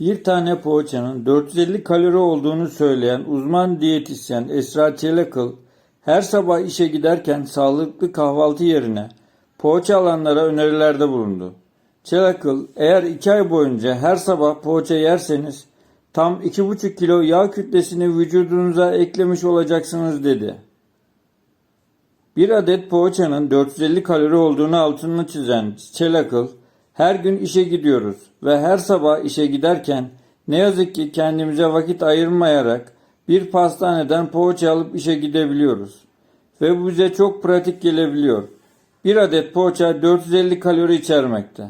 Bir tane poğaçanın 450 kalori olduğunu söyleyen uzman diyetisyen Esra Çelakıl, her sabah işe giderken sağlıklı kahvaltı yerine poğaça alanlara önerilerde bulundu. Çelakıl, eğer 2 ay boyunca her sabah poğaça yerseniz tam 2,5 kilo yağ kütlesini vücudunuza eklemiş olacaksınız dedi. Bir adet poğaçanın 450 kalori olduğunu altını çizen Çelakıl, her gün işe gidiyoruz ve her sabah işe giderken ne yazık ki kendimize vakit ayırmayarak bir pastaneden poğaça alıp işe gidebiliyoruz. Ve bu bize çok pratik gelebiliyor. Bir adet poğaça 450 kalori içermekte.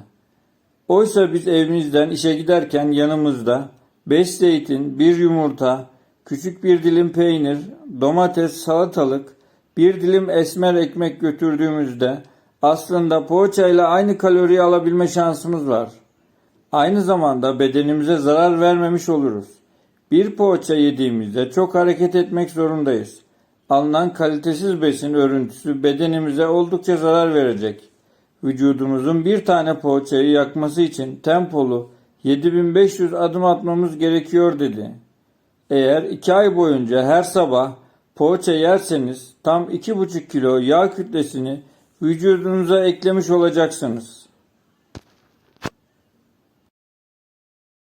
Oysa biz evimizden işe giderken yanımızda 5 zeytin, bir yumurta, küçük bir dilim peynir, domates, salatalık, bir dilim esmer ekmek götürdüğümüzde aslında poğaçayla aynı kaloriyi alabilme şansımız var. Aynı zamanda bedenimize zarar vermemiş oluruz. Bir poğaça yediğimizde çok hareket etmek zorundayız. Alınan kalitesiz besin örüntüsü bedenimize oldukça zarar verecek. Vücudumuzun bir tane poğaçayı yakması için tempolu 7500 adım atmamız gerekiyor dedi. Eğer 2 ay boyunca her sabah poğaça yerseniz tam 2,5 kilo yağ kütlesini vücudunuza eklemiş olacaksınız.